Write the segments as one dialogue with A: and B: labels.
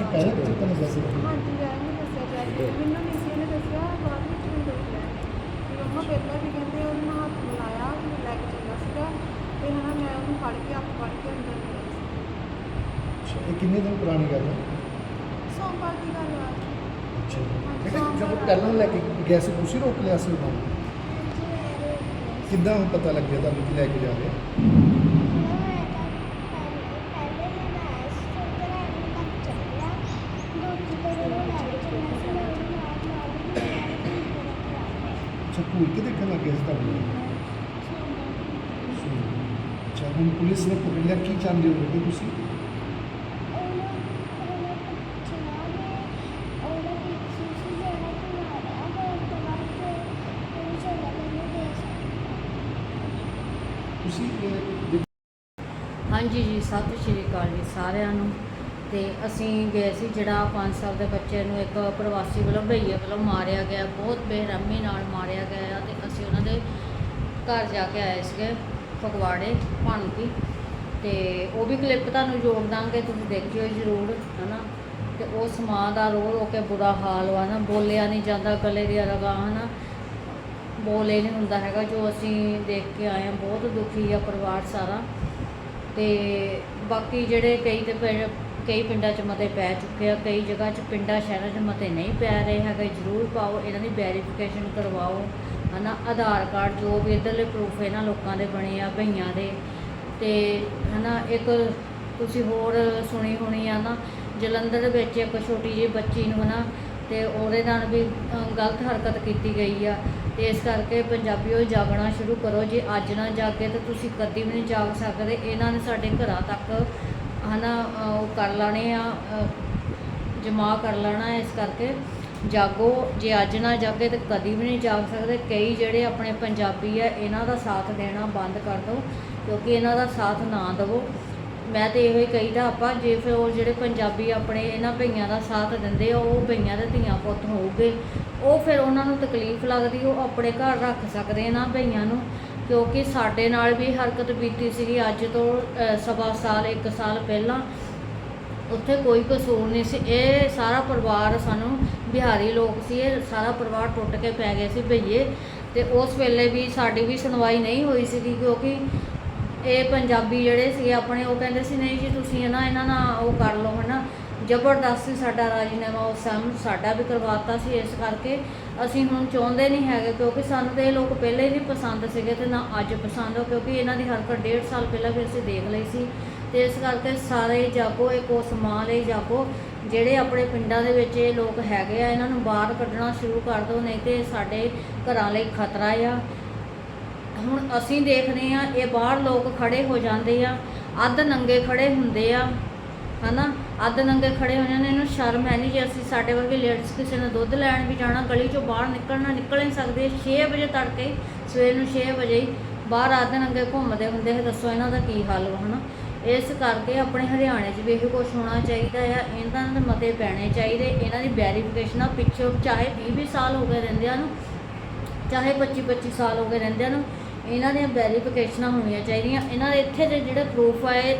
A: ਉਹਨੂੰ ਨਿਕਾਲਿਆ।
B: ਪਹਿਲਾਂ ਕਿਤੇ ਨਹੀਂ ਦੱਸਿਆ
A: ਹਾਂਜੀ ਵੈਸੇ ਨਹੀਂ ਦੱਸਿਆ ਜਾ ਰਿਹਾ। ਮੈਨੂੰ ਨਹੀਂ ਸੀ ਇਹਨੇ ਦੱਸਿਆ ਬਾਅਦ ਵਿੱਚ ਮੈਨੂੰ ਦੱਸਿਆ ਕਿ ਮੰਮਾ ਪਹਿਲਾਂ ਵੀ ਕਹਿੰਦੇ ਉਹਨੂੰ ਹੱਥ ਮਿਲਾਇਆ ਵੀ ਲੈ ਕੇ ਚੱਲਿਆ ਸੀਗਾ। ਤੇ ਹਨਾ ਮੈਂ ਉਹਨੂੰ ਫੜ ਕੇ ਹੱਥ ਫੜ ਕੇ ਅੰਦਰ ਲੈ ਗਈ
B: ਅੱਛਾ ਇਹ ਕਿੰਨੇ ਦਿਨ ਪੁਰਾਣੀ ਗੱਲ ਹੈ?
A: ਸੋਮਵਾਰ ਦੀ ਗੱਲ ਆ।
B: ਅੱਛਾ। ਬੇਟਾ ਜਦੋਂ ਪਹਿਲਾਂ ਲੈ ਕੇ ਗਿਆ ਸੀ ਤੁਸੀਂ ਰੋਕ ਲਿਆ ਸੀ ਉਹਨਾਂ? ਨੂੰ ਕਿੱਦਾਂ ਪਤਾ ਲੱਗਿਆ ਤੁਹਾਨੂੰ ਕਿ ਲੈ ਕੇ ਜਾ ਰਹੇ ਭੂਲ ਕੇ ਦੇਖਣ ਲੱਗੇ ਸੀ ਤੁਹਾਨੂੰ ਅੱਛਾ ਹੁਣ ਪੁਲਿਸ ਨੇ ਪਕੜ ਲਿਆ ਕੀ ਚਾਹੁੰਦੇ ਹੋ ਬੇਟੇ ਤੁਸੀਂ? ਤੁਸੀਂ
C: ਹਾਂਜੀ ਜੀ ਸਤਿ ਸ਼੍ਰੀ ਅਕਾਲ ਜੀ ਸਾਰਿਆਂ ਨੂੰ। ਤੇ ਅਸੀਂ ਗਏ ਸੀ ਜਿਹੜਾ 5 ਸਾਲ ਦੇ ਬੱਚੇ ਨੂੰ ਇੱਕ ਪ੍ਰਵਾਸੀ ਵੱਲੋਂ ਭਈਏ ਵੱਲੋਂ ਮਾਰਿਆ ਗਿਆ, ਬਹੁਤ ਬੇਰਹਿਮੀ ਨਾਲ ਮਾਰਿਆ ਗਿਆ ਆ ਤੇ ਅਸੀਂ ਉਹਨਾਂ ਦੇ ਘਰ ਜਾ ਕੇ ਆਏ ਸੀਗੇ ਫਗਵਾੜੇ ਭਾਣਕੀ ਤੇ ਉਹ ਵੀ ਕਲਿੱਪ ਤੁਹਾਨੂੰ ਜੋੜ ਦਾਂਗੇ, ਤੁਸੀਂ ਦੇਖਿਓ ਜ਼ਰੂਰ, ਹਨਾ? ਤੇ ਉਹ ਸਮਾਂ ਦਾ ਰੋ ਰੋ ਕੇ ਬੁਰਾ ਹਾਲ ਵਾ ਨਾ, ਬੋਲਿਆ ਨਹੀਂ ਜਾਂਦਾ ਗਲੇ ਦੀ ਰਗਾ, ਹਨਾ? ਬੋਲੇ ਨਹੀਂ ਹੁੰਦਾ ਹੈਗਾ ਜੋ ਅਸੀਂ ਦੇਖ ਕੇ ਆਏ ਹਾਂ, ਬਹੁਤ ਦੁਖੀ ਆ ਪਰਿਵਾਰ ਸਾਰਾ। ਤੇ ਬਾਕੀ ਜਿਹੜੇ ਕਈ ਤੇ ਪਿੰਡ ਕਈ ਪਿੰਡਾਂ 'ਚ ਮਤੇ ਪੈ ਚੁੱਕੇ ਆ, ਕਈ ਜਗ੍ਹਾ 'ਚ ਪਿੰਡਾਂ, ਸ਼ਹਿਰਾਂ 'ਚ ਮਤੇ ਨਹੀਂ ਪੈ ਰਹੇ ਹੈਗੇ, ਜ਼ਰੂਰ ਪਾਓ, ਇਹਨਾਂ ਦੀ ਵੈਰੀਫਿਕੇਸ਼ਨ ਕਰਵਾਓ, ਹਨਾ, ਆਧਾਰ ਕਾਰਡ ਜੋ ਵੀ ਇੱਧਰਲੇ ਪ੍ਰੂਫ ਇਹਨਾਂ ਲੋਕਾਂ ਦੇ ਬਣੇ ਆ, ਭਈਆਂ ਦੇ, ਤੇ ਹਨਾ, ਇੱਕ ਤੁਸੀਂ ਹੋਰ ਸੁਣੀ ਹੋਣੀ ਆ ਨਾ, ਜਲੰਧਰ ਦੇ ਵਿੱਚ ਇੱਕ ਛੋਟੀ ਜਿਹੀ ਬੱਚੀ ਨੂੰ ਹਨਾ, ਤੇ ਉਹਦੇ ਨਾਲ ਵੀ ਗਲਤ ਹਰਕਤ ਕੀਤੀ ਗਈ ਆ, ਤੇ ਇਸ ਕਰਕੇ ਪੰਜਾਬੀਓ ਜਾਗਣਾ ਸ਼ੁਰੂ ਕਰੋ, ਜੇ ਅੱਜ ਨਾ ਜਾਗੇ ਤਾਂ ਤੁਸੀਂ ਕਦੀ ਵੀ ਨਹੀਂ ਜਾਗ ਸਕਦੇ, ਇਹਨਾਂ ਨੇ ਸਾਡੇ ਘਰਾਂ ਤੱਕ ਹਨਾ ਅ, ਉਹ ਕਰ ਲੈਣੇ ਆ ਜਮਾ ਕਰ ਲੈਣਾ ਇਸ ਕਰਕੇ। ਜਾਗੋ ਜੇ ਅੱਜ ਨਾ ਜਾਗੇ ਤਾਂ ਕਦੀ ਵੀ ਨਹੀਂ ਜਾਗ ਸਕਦੇ। ਕਈ ਜਿਹੜੇ ਆਪਣੇ ਪੰਜਾਬੀ ਆ ਇਹਨਾਂ ਦਾ ਸਾਥ ਦੇਣਾ ਬੰਦ ਕਰ ਦਿਓ ਕਿਉਂਕਿ ਇਹਨਾਂ ਦਾ ਸਾਥ ਨਾ ਦਿਵੋ। ਮੈਂ ਤੇ ਇਹੋ ਹੀ ਕਹੀਦਾ ਆਪਾਂ ਜੇ ਫਿਰ ਉਹ ਜਿਹੜੇ ਪੰਜਾਬੀ ਆਪਣੇ ਇਹਨਾਂ ਭਈਆਂ ਦਾ ਸਾਥ ਦਿੰਦੇ ਆ ਉਹ ਭਈਆਂ ਦੇ ਧੀਆਂ ਪੁੱਤ ਹੋਊਗੇ। ਉਹ ਫਿਰ ਉਹਨਾਂ ਨੂੰ ਤਕਲੀਫ ਲੱਗਦੀ ਉਹ ਆਪਣੇ ਘਰ ਰੱਖ ਸਕਦੇ ਇਹਨਾਂ ਭਈਆਂ ਨੂੰ। ਕਿਉਂਕਿ ਸਾਡੇ ਨਾਲ ਵੀ ਹਰਕਤ ਬੀਤੀ ਸੀਗੀ ਅੱਜ ਤੋਂ ਸਵਾ ਸਾਲ, ਇੱਕ ਸਾਲ ਪਹਿਲਾਂ। ਉੱਥੇ ਕੋਈ ਕਸੂਰ ਨਹੀਂ ਸੀ। ਇਹ ਸਾਰਾ ਪਰਿਵਾਰ ਸਾਨੂੰ ਬਿਹਾਰੀ ਲੋਕ ਸੀ। ਇਹ ਸਾਰਾ ਪਰਿਵਾਰ ਟੁੱਟ ਕੇ ਪੈ ਗਏ ਸੀ ਭਈਏ। ਤੇ ਉਸ ਵੇਲੇ ਵੀ ਸਾਡੀ ਵੀ ਸੁਣਵਾਈ ਨਹੀਂ ਹੋਈ ਸੀਗੀ ਕਿਉਂਕਿ ਇਹ ਪੰਜਾਬੀ ਜਿਹੜੇ ਸੀਗੇ ਆਪਣੇ, ਉਹ ਕਹਿੰਦੇ ਸੀ, ਨਹੀਂ ਜੀ, ਤੁਸੀਂ ਨਾ, ਇਹਨਾਂ ਨਾਲ ਉਹ ਕਰ ਲਓ ਹਨਾ ਜ਼ਬਰਦਸਤੀ ਸਾਡਾ ਰਾਜੀਨਾਮਾ ਉਸ ਸਮ ਸਾਡਾ ਵੀ ਕਰਵਾਤਾ ਸੀ, ਇਸ ਕਰਕੇ ਅਸੀਂ ਹੁਣ ਚਾਹੁੰਦੇ ਨਹੀਂ ਹੈਗੇ ਕਿਉਂਕਿ ਸਾਨੂੰ ਤੇ ਇਹ ਲੋਕ ਪਹਿਲੇ ਹੀ ਨਹੀਂ ਪਸੰਦ ਸੀਗੇ ਤੇ ਨਾ ਅੱਜ ਪਸੰਦ ਹੋ, ਕਿਉਂਕਿ ਇਹਨਾਂ ਦੀ ਹਰਕਤ ਡੇਢ ਸਾਲ ਪਹਿਲਾਂ ਵੀ ਅਸੀਂ ਦੇਖ ਲਈ ਸੀ ਤੇ ਇਸ ਕਰਕੇ ਸਾਰੇ ਜਾਗੋ, ਇੱਕ ਉਸ ਮਾਂ ਲਈ ਜਾਗੋ, ਜਿਹੜੇ ਆਪਣੇ ਪਿੰਡਾਂ ਦੇ ਵਿੱਚ ਇਹ ਲੋਕ ਹੈਗੇ ਆ, ਇਹਨਾਂ ਨੂੰ ਬਾਹਰ ਕੱਢਣਾ ਸ਼ੁਰੂ ਕਰ ਦਿਓ ਨਹੀਂ ਤੇ ਸਾਡੇ ਘਰਾਂ ਲਈ ਖਤਰਾ ਆ। ਹੁਣ ਅਸੀਂ ਦੇਖਦੇ ਆ ਇਹ ਬਾਹਰ ਲੋਕ ਖੜੇ ਹੋ ਜਾਂਦੇ ਆ, ਅੱਧ ਨੰਗੇ ਖੜੇ ਹੁੰਦੇ ਆ, ਹਨਾ? ਅੱਧ ਨੰਗੇ ਖੜੇ ਹੋ ਜਾਂਦੇ ਇਹਨੂੰ ਸ਼ਰਮ ਹੈ ਨਹੀਂ ਜੇ ਅਸੀਂ ਸਾਡੇ ਵਰਗੇ ਲੇਡੀਜ਼ ਕਿਸੇ ਨੇ ਦੁੱਧ ਲੈਣ ਵੀ ਜਾਣਾ, ਗਲੀ ਚੋਂ ਬਾਹਰ ਨਿਕਲਣਾ, ਨਿਕਲ ਨਹੀਂ ਸਕਦੇ 6 ਵਜੇ ਤੜਕੇ, ਸਵੇਰ ਨੂੰ 6 ਵਜੇ ਹੀ ਬਾਹਰ ਅੱਧ ਨੰਗੇ ਘੁੰਮਦੇ ਹੁੰਦੇ ਹੈ ਦੱਸੋ ਇਹਨਾਂ ਦਾ ਕੀ ਹਾਲ ਵਾ, ਹਨਾ? ਇਸ ਕਰਕੇ ਆਪਣੇ ਹਰਿਆਣੇ 'ਚ ਵੀ ਇਹੋ ਕੁਝ ਹੋਣਾ ਚਾਹੀਦਾ ਆ, ਇਹਨਾਂ ਦੇ ਮਤੇ ਪੈਣੇ ਚਾਹੀਦੇ, ਇਹਨਾਂ ਦੀ ਵੈਰੀਫਿਕੇਸ਼ਨ ਆ, ਪਿੱਛੇ ਚਾਹੇ 20 20 ਸਾਲ ਹੋ ਗਏ ਰਹਿੰਦਿਆਂ ਨੂੰ, ਚਾਹੇ 25 25 ਸਾਲ ਹੋ ਗਏ ਰਹਿੰਦਿਆਂ ਨੂੰ, ਇਹਨਾਂ ਦੀਆਂ ਵੈਰੀਫਿਕੇਸ਼ਨਾਂ ਹੋਣੀਆਂ ਚਾਹੀਦੀਆਂ, ਇਹਨਾਂ ਦੇ ਇੱਥੇ ਦੇ ਜਿਹੜੇ ਪ੍ਰੂਫ ਆਏ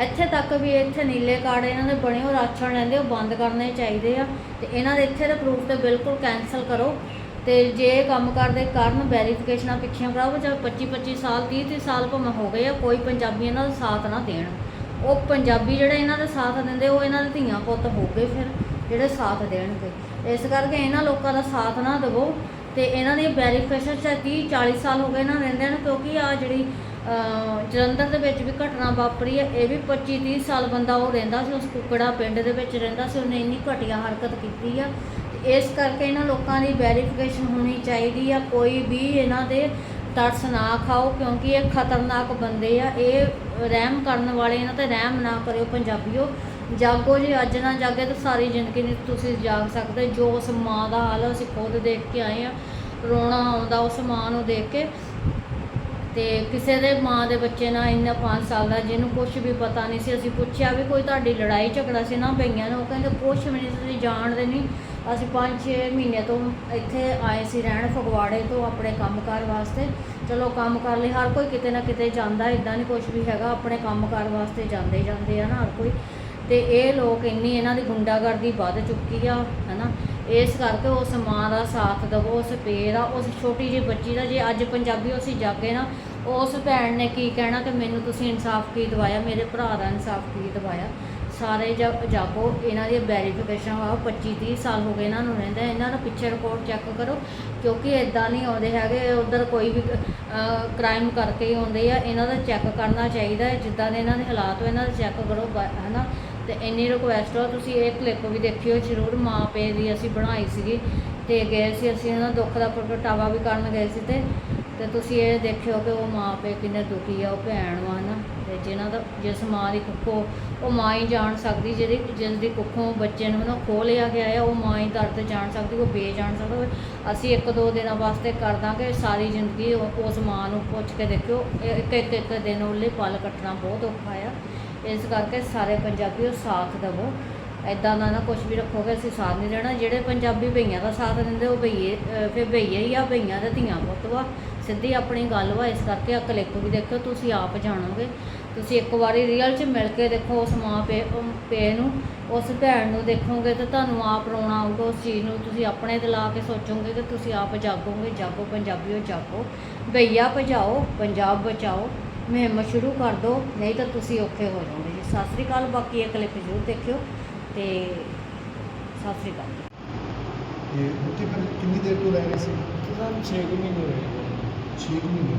C: ਇੱਥੇ ਤੱਕ ਵੀ ਇੱਥੇ ਨੀਲੇ ਕਾਰਡ ਇਹਨਾਂ ਦੇ ਬਣੇ ਹੋ ਰਾਸ਼ਨ ਰਹਿੰਦੇ ਉਹ ਬੰਦ ਕਰਨੇ ਚਾਹੀਦੇ ਆ। ਤੇ ਇਹਨਾਂ ਦੇ ਇੱਥੇ ਦੇ ਪ੍ਰੂਫ ਤੇ ਬਿਲਕੁਲ ਕੈਨਸਲ ਕਰੋ। ਤੇ ਜੇ ਇਹ ਕੰਮ ਕਰਦੇ ਕਰਨ ਵੈਰੀਫਿਕੇਸ਼ਨਾਂ ਪਿੱਛੀਆਂ ਕਰਾਓ ਚਾਹੇ 25 25 ਸਾਲ 30 30 ਸਾਲ ਭਾਵੇਂ ਹੋ ਗਏ ਆ, ਕੋਈ ਪੰਜਾਬੀ ਇਹਨਾਂ ਦਾ ਸਾਥ ਨਾ ਦੇਣ। ਉਹ ਪੰਜਾਬੀ ਜਿਹੜੇ ਇਹਨਾਂ ਦਾ ਸਾਥ ਦਿੰਦੇ, ਉਹ ਇਹਨਾਂ ਦੇ ਧੀਆਂ ਪੁੱਤ ਹੋ ਗਏ ਫਿਰ, ਜਿਹੜੇ ਸਾਥ ਦੇਣਗੇ। ਇਸ ਕਰਕੇ ਇਹਨਾਂ ਲੋਕਾਂ ਦਾ ਸਾਥ ਨਾ ਦੇਵੋ। ਤੇ ਇਹਨਾਂ ਦੀ ਵੈਰੀਫਿਕੇਸ਼ਨ ਚਾਹੇ 30 40 ਸਾਲ ਹੋ ਗਏ ਇਹਨਾਂ ਰਹਿੰਦਿਆਂ ਨੂੰ, ਕਿਉਂਕਿ ਆ ਜਿਹੜੀ ਜਲੰਧਰ ਦੇ ਵਿੱਚ ਵੀ ਘਟਨਾ ਵਾਪਰੀ ਹੈ, ਇਹ ਵੀ 25 30 ਸਾਲ ਬੰਦਾ ਉਹ ਰਹਿੰਦਾ ਸੀ, ਉਸ ਕੁਕੜਾ ਪਿੰਡ ਦੇ ਵਿੱਚ ਰਹਿੰਦਾ ਸੀ, ਉਹਨੇ ਇੰਨੀ ਘਟੀਆ ਹਰਕਤ ਕੀਤੀ ਆ। ਤੇ ਇਸ ਕਰਕੇ ਇਹਨਾਂ ਲੋਕਾਂ ਦੀ ਵੈਰੀਫਿਕੇਸ਼ਨ ਹੋਣੀ ਚਾਹੀਦੀ ਆ, ਕੋਈ ਵੀ ਇਹਨਾਂ ਦੇ ਤਰਸ ਨਾ ਖਾਓ, ਕਿਉਂਕਿ ਇਹ ਖਤਰਨਾਕ ਬੰਦੇ ਆ, ਇਹ ਰਹਿਮ ਕਰਨ ਵਾਲੇ ਇਹਨਾਂ ਤੇ ਰਹਿਮ ਨਾ ਕਰਿਓ ਪੰਜਾਬੀਓ। ਜਾਗੋ ਜੀ ਅੱਜ ਨਾ ਜਾਗੇ ਤਾਂ ਸਾਰੀ ਜ਼ਿੰਦਗੀ ਨਹੀਂ ਤੁਸੀਂ ਜਾਗ ਸਕਦੇ, ਜੋ ਉਸ ਮਾਂ ਦਾ ਹਾਲ ਅਸੀਂ ਖੁਦ ਦੇਖ ਕੇ ਆਏ ਆ, ਰੋਣਾ ਆਉਂਦਾ ਉਸ ਮਾਂ ਨੂੰ ਦੇਖ ਕੇ। ਤੇ ਕਿਸੇ ਦੇ ਮਾਂ ਦੇ ਬੱਚੇ ਨਾਲ ਇੰਨਾ 5 ਸਾਲ ਦਾ ਜਿਹਨੂੰ ਕੁਝ ਵੀ ਪਤਾ ਨਹੀਂ ਸੀ, ਅਸੀਂ ਪੁੱਛਿਆ ਵੀ ਕੋਈ ਤੁਹਾਡੀ ਲੜਾਈ ਝਗੜਾ ਸੀ ਨਾ ਪਈਆਂ ਨੂੰ, ਉਹ ਕਹਿੰਦੇ ਕੁਝ ਵੀ ਨਹੀਂ, ਤੁਸੀਂ ਜਾਣਦੇ ਨਹੀਂ। ਅਸੀਂ 5-6 ਮਹੀਨੇ ਤੋਂ ਇੱਥੇ ਆਏ ਸੀ ਰਹਿਣ ਫਗਵਾੜੇ ਤੋਂ ਆਪਣੇ ਕੰਮਕਾਰ ਵਾਸਤੇ। ਚਲੋ ਕੰਮ ਕਰ ਲਈ ਹਰ ਕੋਈ ਕਿਤੇ ਨਾ ਕਿਤੇ ਜਾਂਦਾ ਇਦਾਂ ਨਹੀਂ ਕੁਝ ਵੀ ਹੈਗਾ, ਆਪਣੇ ਕੰਮਕਾਰ ਵਾਸਤੇ ਜਾਂਦੇ ਜਾਂਦੇ ਆ ਨਾ ਹਰ ਕੋਈ। ਤੇ ਇਹ ਲੋਕ ਇੰਨੀ ਇਹਨਾਂ ਦੀ ਗੁੰਡਾਗਰਦੀ ਵੱਧ ਚੁੱਕੀ ਆ, ਹਨਾ। ਇਸ ਕਰਕੇ ਉਸ ਮਾਂ ਦਾ ਸਾਥ ਦਵੋ, ਉਸ ਪੇ ਦਾ ਉਸ ਛੋਟੀ ਜਿਹੀ ਬੱਚੀ ਦਾ, ਜੇ ਅੱਜ ਪੰਜਾਬੀ ਅਸੀਂ ਜਾਗੇ ਨਾ, ਉਸ ਭੈਣ ਨੇ ਕੀ ਕਹਿਣਾ ਕਿ ਮੈਨੂੰ ਤੁਸੀਂ ਇਨਸਾਫ ਕੀ ਦਵਾਇਆ, ਮੇਰੇ ਭਰਾ ਦਾ ਇਨਸਾਫ ਕੀ ਦਵਾਇਆ? ਸਾਰੇ ਜਾ- ਜਾਗੋ, ਇਹਨਾਂ ਦੀ ਵੈਰੀਫਿਕੇਸ਼ਨ ਵਾ 25 30 ਸਾਲ ਹੋ ਗਏ ਇਹਨਾਂ ਨੂੰ ਰਹਿੰਦਾ ਇਹਨਾਂ ਦਾ ਪਿੱਛੇ ਰਿਪੋਰਟ ਚੈੱਕ ਕਰੋ, ਕਿਉਂਕਿ ਇਦਾਂ ਨਹੀਂ ਆਉਂਦੇ ਹੈਗੇ, ਉਧਰ ਕੋਈ ਵੀ ਕ੍ਰਾਈਮ ਕਰਕੇ ਹੀ ਆਉਂਦੇ ਆ, ਇਹਨਾਂ ਦਾ ਚੈੱਕ ਕਰਨਾ ਚਾਹੀਦਾ ਜਿੱਦਾਂ ਦੇ ਇਹਨਾਂ ਦੇ ਹਾਲਾਤ ਹੋ ਇਹਨਾਂ ਦਾ ਚੈੱਕ ਕਰੋ, ਬ- ਹਨਾ? ਤੇ ਇੰਨੀ ਰਿਕੁਐਸਟ ਆ, ਤੁਸੀਂ ਇਹ ਕਲਿੱਪ ਵੀ ਦੇਖਿਓ, ਜ਼ਰੂਰ ਮਾਂ ਪੇ ਦੀ ਅਸੀਂ ਬਣਾਈ ਸੀਗੀ ਤੇ ਗਏ ਸੀ ਅਸੀਂ ਇਹਨਾਂ ਦੁੱਖ ਦਾ ਪ੍ਰਗਟਾਵਾ ਵੀ ਕਰਨ ਗਏ ਸੀ ਤੇ ਤੇ ਤੁਸੀਂ ਇਹ ਦੇਖਿਓ ਕਿ ਉਹ ਮਾਂ ਪੇ ਕਿੰਨੇ ਦੁਖੀ ਆ, ਉਹ ਭੈਣ ਵਾ ਨਾ, ਤੇ ਜਿਨ੍ਹਾਂ ਦਾ, ਜਿਸ ਮਾਂ ਦੀ ਕੁੱਖੋਂ, ਉਹ ਮਾਂ ਹੀ ਜਾਣ ਸਕਦੀ ਜਿਹਦੀ ਜਿਸ ਦੀ ਕੁੱਖੋਂ ਬੱਚੇ ਨੂੰ ਨਾ ਖੋਹ ਲਿਆ ਗਿਆ ਹੈ ਉਹ ਮਾਂ ਹੀ ਦਰਦ ਜਾਣ ਸਕਦੀ, ਉਹ ਬੇ ਜਾਣ ਸਕਦਾ ਅਸੀਂ ਇੱਕ ਦੋ ਦਿਨਾਂ ਵਾਸਤੇ ਕਰ ਦਾਂਗੇ, ਸਾਰੀ ਜ਼ਿੰਦਗੀ ਉਸ ਮਾਂ ਨੂੰ ਪੁੱਛ ਕੇ ਦੇਖਿਓ ਇਹ ਇੱਕ ਇੱਕ ਇੱਕ ਦਿਨ ਉਹਲੇ ਪਲ ਕੱਟਣਾ ਬਹੁਤ ਔਖਾ ਆ। ਇਸ ਕਰਕੇ ਸਾਰੇ ਪੰਜਾਬੀਓ ਸਾਥ ਦੇਵੋ। ਐਦਾਂ ਦਾ ਨਾ ਕੁਝ ਵੀ ਰੱਖੋਗੇ, ਅਸੀਂ ਸਾਥ ਨਹੀਂ ਦੇਣਾ। ਜਿਹੜੇ ਪੰਜਾਬੀ ਭਈਆਂ ਦਾ ਸਾਥ ਦਿੰਦੇ, ਉਹ ਭਈਏ ਫਿਰ ਭਈਏ ਹੀ ਆ, ਭਈਆਂ ਦੇ ਧੀਆਂ ਪੁੱਤ ਵਾ। ਸਿੱਧੀ ਆਪਣੀ ਗੱਲ ਵਾ, ਇਸ ਕਰਕੇ ਆ ਕਲਿੱਪ ਵੀ ਦੇਖਿਓ, ਤੁਸੀਂ ਆਪ ਜਾਣੋਗੇ। ਤੁਸੀਂ ਇੱਕ ਵਾਰੀ ਰੀਅਲ 'ਚ ਮਿਲ ਕੇ ਦੇਖੋ ਉਸ ਮਾਂ ਪੇ ਪੇ ਨੂੰ, ਉਸ ਭੈਣ ਨੂੰ ਦੇਖੋਗੇ ਤਾਂ ਤੁਹਾਨੂੰ ਆਪ ਰੋਣਾ ਆਊਗਾ ਉਸ ਚੀਜ਼ ਨੂੰ। ਤੁਸੀਂ ਆਪਣੇ ਤੇ ਲਾ ਕੇ ਸੋਚੋਗੇ ਕਿ ਤੁਸੀਂ ਆਪ ਜਾਗੋਗੇ, ਜਾਗੋ ਪੰਜਾਬੀਓ ਜਾਗੋ। ਭਈਆ ਭਜਾਓ, ਪੰਜਾਬ ਬਚਾਓ। ਮੁਹਿੰਮ ਸ਼ੁਰੂ ਕਰ ਦਿਓ ਨਹੀਂ ਤਾਂ ਤੁਸੀਂ ਔਖੇ ਹੋ ਜਾਓਗੇ ਜੀ। ਸਤਿ ਸ੍ਰੀ ਅਕਾਲ ਬਾਕੀ ਇਹ ਕਲਿੱਪ ਜ਼ਰੂਰ ਦੇਖਿਓ ਤੇ ਸਤਿ ਸ੍ਰੀ ਅਕਾਲ ਜੀ।
B: ਤੇ ਉੱਥੇ ਫਿਰ ਕਿੰਨੀ ਦੇਰ ਤੋਂ ਰਹਿ ਰਹੇ ਸੀ?
D: ਸਾਨੂੰ 6 ਮਹੀਨੇ ਹੋਏ
B: 6 ਮਹੀਨੇ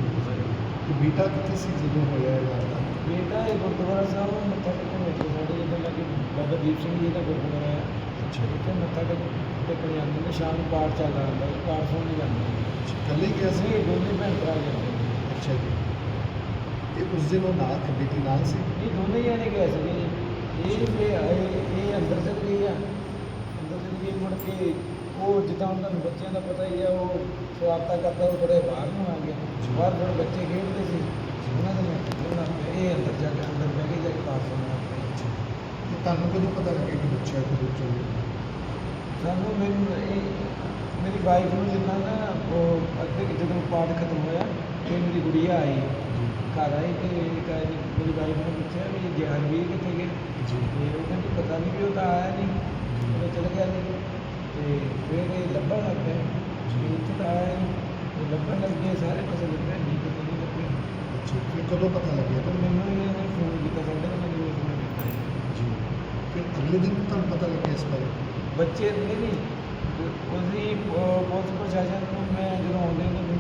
B: ਤੇ ਬੇਟਾ ਕਿੱਥੇ ਸੀ ਜਦੋਂ ਹੋਇਆ ਇਹ ਵਾਰਦਾਤ
D: ਬੇਟਾ ਇਹ ਗੁਰਦੁਆਰਾ ਸਾਹਿਬ ਨੂੰ ਮੱਥਾ ਟੇਕਣ ਵਿੱਚ ਸਾਡੇ ਜਿੱਦਾਂ ਲੱਗੇ ਬਾਬਾ ਦੀਪ ਸਿੰਘ ਜੀ ਦਾ ਗੁਰਦੁਆਰਾ ਹੈ।
B: ਅੱਛਾ।
D: ਉੱਥੇ ਮੱਥਾ ਟੇਕ- ਟੇਕਣ ਜਾਂਦੇ ਨੇ। ਸ਼ਾਮ ਨੂੰ ਪਾਠ ਚੱਲਦਾ ਹੁੰਦਾ ਹੈ ਪਾਠ ਸੁਣਨ ਜਾਂਦੇ ਨੇ।
B: ਇਕੱਲੇ ਗਿਆ ਸੀ?
D: ਅਸੀਂ ਦੋਨੇ ਭੈਣ ਭਰਾ ਜਾਂਦੇ ਨੇ।
B: ਅੱਛਾ ਜੀ। ਤੇ ਉਸ ਦਿਨ ਉਹ ਨਾਲ ਬੇਟੀ ਨਾਲ ਸੀ?
D: ਇਹ ਦੋਨੇ ਜਾਣੇ ਗਏ ਸੀਗੇ ਜੀ। ਇਹ ਤੇ ਇਹ ਇਹ ਅੰਦਰ ਚਲ ਗਈ ਆ। ਅੰਦਰ ਚਲ ਗਈ ਮੁੜ ਕੇ ਉਹ ਜਿੱਦਾਂ ਹੁਣ ਤੁਹਾਨੂੰ ਬੱਚਿਆਂ ਦਾ ਪਤਾ ਹੀ ਆ ਉਹ ਸਵਾਰਤਾ ਕਰਦਾ ਉਹ ਥੋੜੇ ਬਾਹਰ ਨੂੰ ਆ ਗਿਆ ਬਾਹਰ ਥੋੜੇ ਬੱਚੇ ਖੇਡਦੇ ਸੀ। ਉਹਨਾਂ ਦੇ ਖੇਡਣਾ ਪਿਆ। ਇਹ ਅੰਦਰ ਜਾ ਕੇ ਅੰਦਰ ਬਹਿ ਕੇ ਜਾ ਕੇ ਪਾਠ ਸੁਣਨਾ
B: ਤੇ ਤੁਹਾਨੂੰ ਕਦੋਂ ਪਤਾ ਲੱਗਿਆ ਕਿ ਬੱਚਾ ਕਦੋਂ ਚੋਰੀ
D: ਸਾਨੂੰ ਮੈਨੂੰ ਇਹ ਮੇਰੀ ਵਾਈਫ ਨੂੰ ਜਿੰਨਾ ਨਾ ਉਹ ਅੱਧੇ ਜਦੋਂ ਪਾਠ ਖਤਮ ਹੋਇਆ ਤੇ ਮੇਰੀ ਗੁੜੀਆ ਆਈ ਘਰ ਆਈ ਤੇ ਕਹਿੰਦੀ ਮੇਰੀ ਵਾਈਫ ਨੇ ਪੁੱਛਿਆ ਵੀ ਜਹਾਨਵੀਰ ਕਿੱਥੇ ਗਏ?
B: ਜੀ।
D: ਤੇ ਉਹ ਕਹਿੰਦੀ ਪਤਾ ਨਹੀਂ ਵੀ ਉਹ ਤਾਂ ਆਇਆ ਨਹੀਂ ਉਹ ਚਲ ਗਿਆ ਨਹੀਂ ਤੇ ਫਿਰ ਇਹ ਲੱਭਣ ਲੱਗ ਪਏ। ਵੀ ਇੱਥੇ ਤਾਂ ਆਇਆ ਨਹੀਂ ਉਹ ਲੱਭਣ ਲੱਗ ਗਏ ਸਾਰੇ ਪਾਸੇ ਲੱਭੇ ਨਹੀਂ ਕਿਤੇ ਨਹੀਂ ਲੱਭੇ
B: ਅੱਛਾ ਫਿਰ ਕਦੋਂ ਪਤਾ ਲੱਗਿਆ?
D: ਪਰ
B: ਤੁਹਾਨੂੰ
D: ਮੈਨੂੰ ਇਹਨੇ ਫੋਨ ਕੀਤਾ ਸਾਡੇ ਨਾਲ ਮੈਨੂੰ ਫੋਨ ਕੀਤਾ।
B: ਜੀ। ਫਿਰ ਅਗਲੇ ਦਿਨ ਤੁਹਾਨੂੰ ਪਤਾ ਲੱਗਿਆ ਇਸ ਬਾਰੇ?
D: ਬੱਚੇ ਨਹੀਂ ਨਹੀਂ ਉਹਦੀ ਪੁਲਿਸ ਪ੍ਰਸ਼ਾਸਨ ਨੂੰ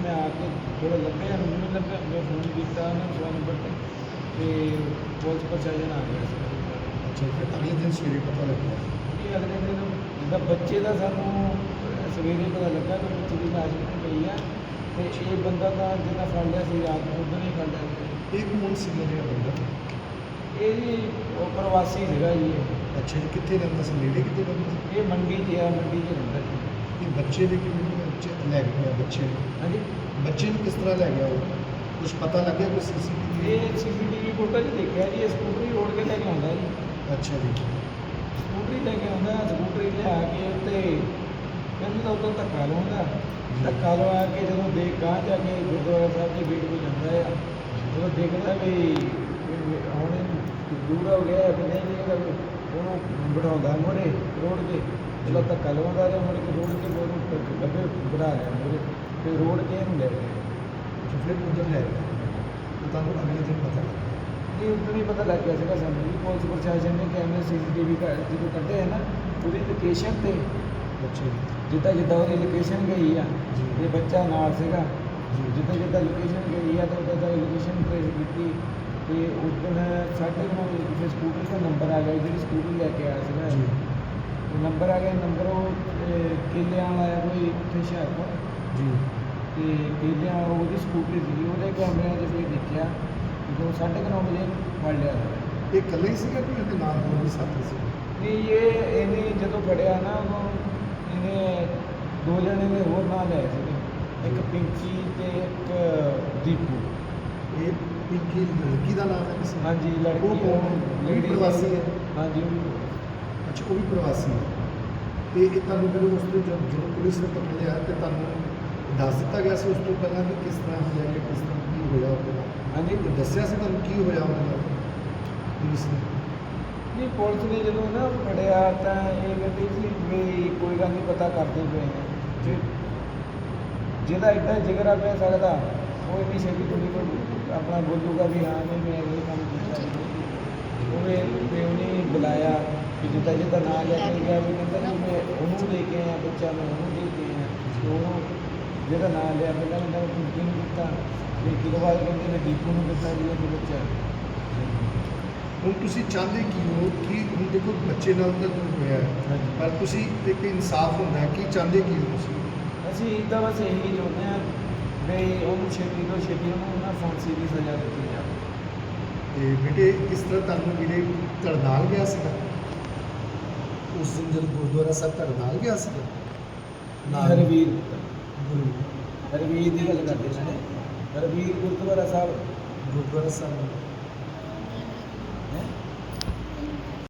D: ਮੈਂ ਆ ਕੇ ਥੋੜਾ ਲੱਭਿਆ ਮੈਨੂੰ ਨਹੀਂ ਲੱਭਿਆ ਮੈਂ ਫੋਨ ਕੀਤਾ ਉਹਨਾਂ ਨੂੰ ਸਵਾਲ ਨੰਬਰ ਤੇ ਤੇ ਪੁਲਿਸ ਪ੍ਰਸ਼ਾਸਨ ਆ ਗਿਆ ਸੀ।
B: ਅੱਛਾ ਫਿਰ ਅਗਲੇ ਦਿਨ ਸਵੇਰੇ ਪਤਾ ਲੱਗਿਆ।
D: ਇਹ ਅਗਲੇ ਦਿਨ ਜਿੱਦਾਂ ਬੱਚੇ ਦਾ ਸਾਨੂੰ ਸਵੇਰੇ ਪਤਾ ਲੱਗਾ ਕਿ ਬੱਚੇ ਦੀ ਲਾਸ਼ ਪਈ ਆ ਤੇ ਇਹ ਬੰਦਾ ਤਾਂ ਜਿੱਦਾਂ ਫੜ ਲਿਆ ਸੀ ਰਾਤ ਨੂੰ ਉਦੋਂ ਹੀ ਫੜ ਲਿਆ ਸੀ।
B: ਇਹ ਕੌਣ ਸੀਗਾ ਜਿਹੜਾ ਬੰਦਾ?
D: ਇਹ ਜੀ ਉਹ ਪ੍ਰਵਾਸੀ ਸੀਗਾ ਜੀ ਇਹ।
B: ਅੱਛਾ ਜੀ ਕਿੱਥੇ ਰਹਿੰਦਾ ਸੀ? ਨੇੜੇ ਕਿੱਥੇ ਰਹਿੰਦਾ ਸੀ?
D: ਇਹ ਮੰਡੀ 'ਚ ਆ ਮੰਡੀ 'ਚ ਰਹਿੰਦਾ ਸੀ।
B: ਇਹ ਬੱਚੇ ਦੇ ਕਿਵੇਂ? ਬੱਚੇ ਲੈ ਗਿਆ ਬੱਚੇ ਨੂੰ।
D: ਹਾਂਜੀ।
B: ਬੱਚੇ ਨੂੰ ਕਿਸ ਤਰ੍ਹਾਂ ਲੈ ਗਿਆ ਉਹ? ਕੁਝ ਪਤਾ ਲੱਗਿਆ ਕੋਈ ਸੀਸੀਟੀਵੀ
D: ਇਹ ਸੀਸੀਟੀਵੀ ਫੁਟੇਜ ਦੇਖਿਆ ਜੀ ਇਹ ਸਕੂਟਰੀ ਰੋਡ ਕੇ ਲੈ ਕੇ ਆਉਂਦਾ ਜੀ।
B: ਅੱਛਾ ਜੀ।
D: ਸਕੂਟਰੀ ਲੈ ਕੇ ਆਉਂਦਾ ਸਕੂਟਰੀ ਲਿਆ ਕੇ ਉੱਤੇ ਕਹਿੰਦਾ ਤਾਂ ਉਦੋਂ ਧੱਕਾ ਲਾਉਂਦਾ। ਧੱਕਾ ਲਵਾ ਕੇ ਜਦੋਂ ਦੇਖ ਗਾਂ ਜਾ ਕੇ ਗੁਰਦੁਆਰਾ ਸਾਹਿਬ ਦੇ ਗੇਟ 'ਤੇ ਜਾਂਦਾ ਆ ਜਦੋਂ ਦੇਖਦਾ ਵੀ ਹੁਣ ਇਹ ਦੂਰ ਹੋ ਗਿਆ ਵੀ ਨਹੀਂ ਦੇਖਦਾ ਉਹਨੂੰ ਬਿਠਾਉਂਦਾ ਮੋਰੇ ਰੋਡ ਤੇ। ਜਦੋਂ ਧੱਕਾ ਲਵਾਉਂਦਾ ਰਿਹਾ ਮੁੜ ਕੇ ਰੋਡ ਤੇ ਉਹਨੂੰ ਗੱਬੇ ਬਿਠਾ ਲਿਆ ਮੋਰੇ ਤੇ ਰੋਡ ਕੇ ਇਹਨੂੰ ਲੈ ਗਿਆ
B: ਅੱਛਾ ਫਿਰ ਉਧਰ ਲੈ ਗਿਆ ਤੇ ਤੁਹਾਨੂੰ ਅਗਲੇ ਦਿਨ ਪਤਾ ਲੱਗਾ
D: ਇਹ ਉਦੋਂ ਹੀ ਪਤਾ ਲੱਗ ਗਿਆ ਸੀਗਾ ਸਾਨੂੰ ਵੀ ਪੁਲਿਸ ਪ੍ਰਸ਼ਾਸਨ ਨੇ ਕੈਮਰੇ ਸੀਸੀਟੀਵੀ ਜਦੋਂ ਕੱਢੇ ਹੈ ਨਾ ਉਹਦੀ ਲੋਕੇਸ਼ਨ ਤੇ
B: ਬੱਚੇ ਦੀ
D: ਜਿੱਦਾਂ ਜਿੱਦਾਂ ਉਹਦੀ ਲੋਕੇਸ਼ਨ ਗਈ ਆ। ਇਹ ਬੱਚਾ ਨਾਲ ਸੀਗਾ। ਜਿੱਦਾਂ ਜਿੱਦਾਂ ਲੋਕੇਸ਼ਨ ਗਈ ਆ ਤਾਂ ਉਦਾਂ ਦਾ ਲੋਕੇਸ਼ਨ ਟ੍ਰੇਸ ਕੀਤੀ। ਤੇ ਉਸ ਦਿਨ ਸਾਡੇ ਕੋਲ ਕਿਸੇ ਸਕੂਟਰ ਦਾ ਨੰਬਰ ਆ ਗਿਆ ਜਿਹੜੀ ਸਕੂਟਰ ਲੈ ਕੇ ਆਇਆ ਸੀਗਾ। ਨੰਬਰ ਆ ਗਿਆ ਨੰਬਰ ਉਹ ਅਹ, ਕਿੱਲਿਆਂ ਵਾਲਾ ਆਇਆ ਕੋਈ ਉੱਥੇ ਹੁਸ਼ਿਆਰਪੁਰ
B: ਜੀ।
D: ਤੇ ਕਿੱਲਿਆਂ ਵਾਲਾ ਉਹਦੀ ਸਕੂਟਰੀ ਸੀਗੀ ਉਹਦੇ ਕੈਮਰਿਆਂ 'ਚ ਫਿਰ ਦੇਖਿਆ ਜਦੋਂ ਸਾਢੇ ਕੁ ਨੌ ਵਜੇ ਫੜ ਲਿਆ ਸੀਗਾ।
B: ਇਹ ਇਕੱਲਾ ਹੀ ਸੀਗਾ ਕਿ ਇਹਦੇ ਨਾਲ ਹੋਰ ਵੀ ਸਾਥੀ ਸੀ?
D: ਨਹੀਂ ਇਹ ਇਹਨੇ ਜਦੋਂ ਫੜਿਆ ਨਾ ਉਹਨੂੰ ਇਹਨੇ ਦੋ ਜਣੇ ਨੇ ਹੋਰ ਨਾਲ ਲਏ ਸੀਗੇ ਇੱਕ ਪਿੰਕੀ ਤੇ ਇੱਕ ਦੀਪੂ।
B: ਇਹ ਪਿੰਕੀ ਲੜਕੀ ਦਾ ਨਾਮ ਹੈ ਕਿਸੇ
D: ਹਾਂਜੀ ਲੜਕੀ
B: ਉਹ ਕੌਣ? ਉਹ ਵੀ
D: lady
B: ਪ੍ਰਵਾਸੀ ਹੈ?
D: ਹਾਂਜੀ ਉਹ ਵੀ।
B: ਅੱਛਾ ਉਹ ਵੀ ਪ੍ਰਵਾਸੀ ਹੈ ਤੇ ਇਹ ਤੁਹਾਨੂੰ ਜਦੋਂ ਉਸ ਤੋਂ ਜਦ ਜਦੋਂ ਪੁਲਿਸ ਨੇ ਪਕੜਿਆ ਤੇ ਤੁਹਾਨੂੰ ਦੱਸ ਦਿੱਤਾ ਗਿਆ ਸੀ ਉਸ ਤੋਂ ਪਹਿਲਾਂ ਕਿ ਕਿਸ ਤਰ੍ਹਾਂ ਹੋਇਆ ਕਿ ਕਿਸ ਤਰ੍ਹਾਂ ਕੀ ਹੋਇਆ ਉਹਦੇ ਨਾਲ?
D: ਹਾਂਜੀ।
B: ਤੇ ਦੱਸਿਆ ਸੀ ਤੁਹਾਨੂੰ ਕੀ ਹੋਇਆ ਉਹਦੇ ਨਾਲ? ਪੁਲਿਸ ਨੇ।
D: ਨਹੀਂ ਪੁਲਿਸ ਨੇ ਜਦੋਂ ਨਾ ਫੜਿਆ ਤਾਂ ਇਹ ਕਹਿੰਦੀ ਸੀ ਵੀ ਕੋਈ ਗੱਲ ਨਹੀਂ ਪਤਾ ਕਰਦੇ ਪਏ ਨੇ। ਜੇ ਜਿਹਦਾ ਐਡਾ ਜਿਗਰਾ ਪੈ ਸਕਦਾ ਉਹ ਇੰਨੀ ਛੇਤੀ ਥੋੜੀ ਕੋਈ ਆਪਣਾ ਬੋਲੂਗਾ ਵੀ ਹਾਂ ਨਹੀਂ ਮੈਂ ਇਹ ਕੰਮ ਕੀਤਾ। ਉਹਨੇ ਵੀ ਉਹਨੇ ਬੁਲਾਇਆ। ਕਿ ਜਿੱਦਾਂ ਜਿੱਦਾਂ ਨਾਂ ਲੈ ਕੇ ਗਿਆ ਵੀ ਕਹਿੰਦਾ ਵੀ ਮੈਂ ਉਹਨੂੰ ਲੈ ਕੇ ਆਇਆ ਬੱਚਾ ਮੈਂ ਉਹਨੂੰ ਦੇ ਕੇ ਆਇਆ। ਤੇ ਉਹਨੂੰ ਜਿਹਦਾ ਨਾਂ ਲਿਆ ਪਹਿਲਾਂ ਕਹਿੰਦਾ ਮੈਂ ਪਿੰਕੀ ਨੂੰ ਦਿੱਤਾ। ਫਿਰ ਕਿਲੋ ਬਾਅਦ ਕਹਿੰਦੇ ਮੈਂ ਦੀਪੂ ਨੂੰ ਦਿੱਤਾ ਜੀ ਉਹ ਬੱਚਾ।
B: ਹੁਣ ਤੁਸੀਂ ਚਾਹੁੰਦੇ ਕੀ ਹੋ? ਕਿ ਹੁਣ ਦੇਖੋ ਬੱਚੇ ਨਾਲ ਤਾਂ ਜੋ ਹੋਇਆ ਹੈ,
D: ਹਾਂਜੀ।
B: ਪਰ ਤੁਸੀਂ ਇੱਕ ਇਨਸਾਫ ਹੁੰਦਾ ਹੈ। ਕੀ ਚਾਹੁੰਦੇ ਕੀ ਹੋ ਤੁਸੀਂ?
D: ਅਸੀਂ ਤਾਂ ਬਸ ਇਹੀ ਚਾਹੁੰਦੇ ਹਾਂ ਵੀ ਉਹਨੂੰ ਛੇਤੀ ਤੋਂ ਛੇਤੀ ਉਹਨੂੰ ਨਾ ਫਾਂਸੀ ਦੀ ਸਜ਼ਾ ਦਿੱਤੀ ਜਾਵੇ।
B: ਤੇ ਬੇਟੇ ਕਿਸ ਤਰ੍ਹਾਂ ਤੁਹਾਨੂੰ ਵੀਰੇ ਤੁਹਾਡੇ ਨਾਲ ਗਿਆ ਸੀਗਾ? ਉਸ ਦਿਨ ਜਦ ਗੁਰਦੁਆਰਾ ਸਾਹਿਬ ਤੁਹਾਡੇ ਨਾਲ ਗਿਆ ਸੀਗਾ ਨਾਲ।
D: ਹਰਵੀਰ
B: ਗੁਰੂ
D: ਹਰਵੀਰ ਦੀ ਗੱਲ ਕਰਦੇ ਨੇ। ਹਰਵੀਰ ਗੁਰਦੁਆਰਾ ਸਾਹਿਬ।
B: ਗੁਰਦੁਆਰਾ ਸਾਹਿਬ।